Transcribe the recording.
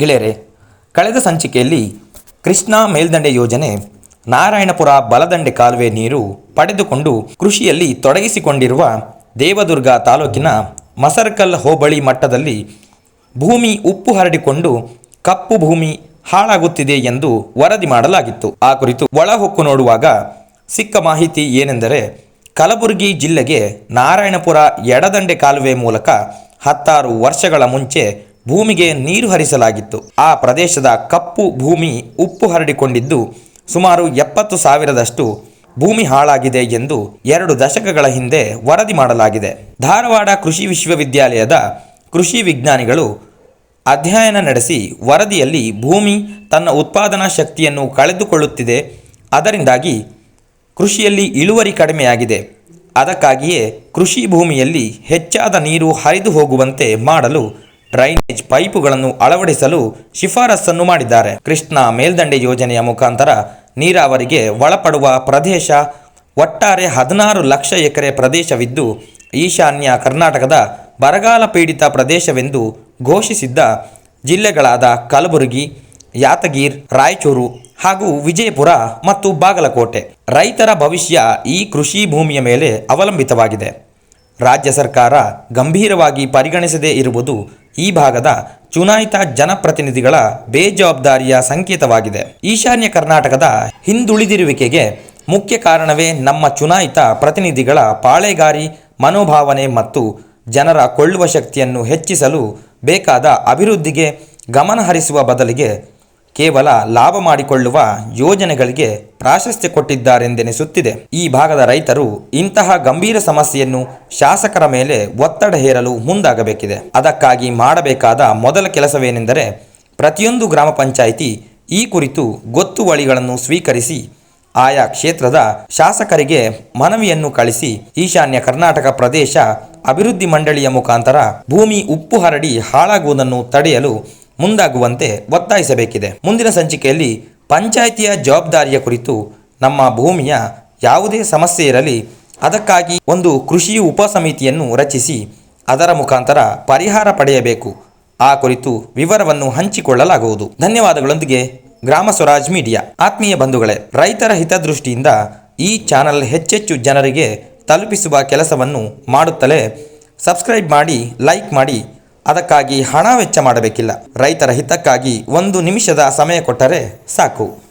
ಗೆಳೆಯರೆ, ಕಳೆದ ಸಂಚಿಕೆಯಲ್ಲಿ ಕೃಷ್ಣಾ ಮೇಲ್ದಂಡೆ ಯೋಜನೆ, ನಾರಾಯಣಪುರ ಬಲದಂಡೆ ಕಾಲುವೆ ನೀರು ಪಡೆದುಕೊಂಡು ಕೃಷಿಯಲ್ಲಿ ತೊಡಗಿಸಿಕೊಂಡಿರುವ ದೇವದುರ್ಗ ತಾಲೂಕಿನ ಮಸರಕಲ್ ಹೋಬಳಿ ಮಟ್ಟದಲ್ಲಿ ಭೂಮಿ ಉಪ್ಪು ಹರಡಿಕೊಂಡು ಕಪ್ಪು ಭೂಮಿ ಹಾಳಾಗುತ್ತಿದೆ ಎಂದು ವರದಿ ಮಾಡಲಾಗಿತ್ತು. ಆ ಕುರಿತು ಒಳಹೊಕ್ಕು ನೋಡುವಾಗ ಸಿಕ್ಕ ಮಾಹಿತಿ ಏನೆಂದರೆ, ಕಲಬುರಗಿ ಜಿಲ್ಲೆಗೆ ನಾರಾಯಣಪುರ ಎಡದಂಡೆ ಕಾಲುವೆ ಮೂಲಕ ಹತ್ತಾರು ವರ್ಷಗಳ ಮುಂಚೆ ಭೂಮಿಗೆ ನೀರು ಹರಿಸಲಾಗಿತ್ತು. ಆ ಪ್ರದೇಶದ ಕಪ್ಪು ಭೂಮಿ ಉಪ್ಪು ಹರಡಿಕೊಂಡಿದ್ದು ಸುಮಾರು ಎಪ್ಪತ್ತು ಸಾವಿರದಷ್ಟು ಭೂಮಿ ಹಾಳಾಗಿದೆ ಎಂದು ಎರಡು ದಶಕಗಳ ಹಿಂದೆ ವರದಿ ಮಾಡಲಾಗಿದೆ. ಧಾರವಾಡ ಕೃಷಿ ವಿಶ್ವವಿದ್ಯಾಲಯದ ಕೃಷಿ ವಿಜ್ಞಾನಿಗಳು ಅಧ್ಯಯನ ನಡೆಸಿ ವರದಿಯಲ್ಲಿ ಭೂಮಿ ತನ್ನ ಉತ್ಪಾದನಾ ಶಕ್ತಿಯನ್ನು ಕಳೆದುಕೊಳ್ಳುತ್ತಿದೆ. ಅದರಿಂದಾಗಿ ಕೃಷಿಯಲ್ಲಿ ಇಳುವರಿ ಕಡಿಮೆಯಾಗಿದೆ. ಅದಕ್ಕಾಗಿಯೇ ಕೃಷಿ ಭೂಮಿಯಲ್ಲಿ ಹೆಚ್ಚಾದ ನೀರು ಹರಿದು ಹೋಗುವಂತೆ ಮಾಡಲು ಡ್ರೈನೇಜ್ ಪೈಪುಗಳನ್ನು ಅಳವಡಿಸಲು ಶಿಫಾರಸನ್ನು ಮಾಡಿದ್ದಾರೆ. ಕೃಷ್ಣ ಮೇಲ್ದಂಡೆ ಯೋಜನೆಯ ಮುಖಾಂತರ ನೀರಾವರಿಗೆ ಒಳಪಡುವ ಪ್ರದೇಶ ಒಟ್ಟಾರೆ ಹದಿನಾರು ಲಕ್ಷ ಎಕರೆ ಪ್ರದೇಶವಿದ್ದು, ಈಶಾನ್ಯ ಕರ್ನಾಟಕದ ಬರಗಾಲ ಪೀಡಿತ ಪ್ರದೇಶವೆಂದು ಘೋಷಿಸಿದ್ದ ಜಿಲ್ಲೆಗಳಾದ ಕಲಬುರಗಿ ಯಾತಗೀರ್ ರಾಯಚೂರು ಹಾಗೂ ವಿಜಯಪುರ ಮತ್ತು ಬಾಗಲಕೋಟೆ. ರೈತರ ಭವಿಷ್ಯ ಈ ಕೃಷಿ ಭೂಮಿಯ ಮೇಲೆ ಅವಲಂಬಿತವಾಗಿದೆ. ರಾಜ್ಯ ಸರ್ಕಾರ ಗಂಭೀರವಾಗಿ ಪರಿಗಣಿಸದೇ ಇರುವುದು ಈ ಭಾಗದ ಚುನಾಯಿತ ಜನಪ್ರತಿನಿಧಿಗಳ ಬೇಜವಾಬ್ದಾರಿಯ ಸಂಕೇತವಾಗಿದೆ. ಈಶಾನ್ಯ ಕರ್ನಾಟಕದ ಹಿಂದುಳಿದಿರುವಿಕೆಗೆ ಮುಖ್ಯ ಕಾರಣವೇ ನಮ್ಮ ಚುನಾಯಿತ ಪ್ರತಿನಿಧಿಗಳ ಪಾಳೆಗಾರಿ, ಮನೋಭಾವನೆ ಮತ್ತು ಜನರ ಕೊಳ್ಳುವ ಶಕ್ತಿಯನ್ನು ಹೆಚ್ಚಿಸಲು ಬೇಕಾದ ಅಭಿವೃದ್ಧಿಗೆ ಗಮನ ಹರಿಸುವ ಬದಲಿಗೆ ಕೇವಲ ಲಾಭ ಮಾಡಿಕೊಳ್ಳುವ ಯೋಜನೆಗಳಿಗೆ ಪ್ರಾಶಸ್ತ್ಯ ಕೊಟ್ಟಿದ್ದಾರೆಂದೆನಿಸುತ್ತಿದೆ. ಈ ಭಾಗದ ರೈತರು ಇಂತಹ ಗಂಭೀರ ಸಮಸ್ಯೆಯನ್ನು ಶಾಸಕರ ಮೇಲೆ ಒತ್ತಡ ಹೇರಲು ಮುಂದಾಗಬೇಕಿದೆ. ಅದಕ್ಕಾಗಿ ಮಾಡಬೇಕಾದ ಮೊದಲ ಕೆಲಸವೇನೆಂದರೆ ಪ್ರತಿಯೊಂದು ಗ್ರಾಮ ಪಂಚಾಯಿತಿ ಈ ಕುರಿತು ಗೊತ್ತುವಳಿಗಳನ್ನು ಸ್ವೀಕರಿಸಿ, ಆಯಾ ಕ್ಷೇತ್ರದ ಶಾಸಕರಿಗೆ ಮನವಿಯನ್ನು ಕಳಿಸಿ, ಈಶಾನ್ಯ ಕರ್ನಾಟಕ ಪ್ರದೇಶ ಅಭಿವೃದ್ಧಿ ಮಂಡಳಿಯ ಮುಖಾಂತರ ಭೂಮಿ ಉಪ್ಪು ಹರಡಿ ಹಾಳಾಗುವುದನ್ನು ತಡೆಯಲು ಮುಂದಾಗುವಂತೆ ಒತ್ತಾಯಿಸಬೇಕಿದೆ. ಮುಂದಿನ ಸಂಚಿಕೆಯಲ್ಲಿ ಪಂಚಾಯಿತಿಯ ಜವಾಬ್ದಾರಿಯ ಕುರಿತು ನಮ್ಮ ಭೂಮಿಯ ಯಾವುದೇ ಸಮಸ್ಯೆ ಇರಲಿ, ಅದಕ್ಕಾಗಿ ಒಂದು ಕೃಷಿ ಉಪಸಮಿತಿಯನ್ನು ರಚಿಸಿ, ಅದರ ಮುಖಾಂತರ ಪರಿಹಾರ ಪಡೆಯಬೇಕು. ಆ ಕುರಿತು ವಿವರವನ್ನು ಹಂಚಿಕೊಳ್ಳಲಾಗುವುದು. ಧನ್ಯವಾದಗಳೊಂದಿಗೆ ಗ್ರಾಮ ಸ್ವರಾಜ್ ಮೀಡಿಯಾ. ಆತ್ಮೀಯ ಬಂಧುಗಳೇ, ರೈತರ ಹಿತದೃಷ್ಟಿಯಿಂದ ಈ ಚಾನಲ್ ಹೆಚ್ಚೆಚ್ಚು ಜನರಿಗೆ ತಲುಪಿಸುವ ಕೆಲಸವನ್ನು ಮಾಡುತ್ತಲೇ ಸಬ್ಸ್ಕ್ರೈಬ್ ಮಾಡಿ, ಲೈಕ್ ಮಾಡಿ ಅದಕ್ಕಾಗಿ ಹಣ ವೆಚ್ಚ ಮಾಡಬೇಕಿಲ್ಲ. ರೈತರ ಹಿತಕ್ಕಾಗಿ ಒಂದು ನಿಮಿಷದ ಸಮಯ ಕೊಟ್ಟರೆ ಸಾಕು.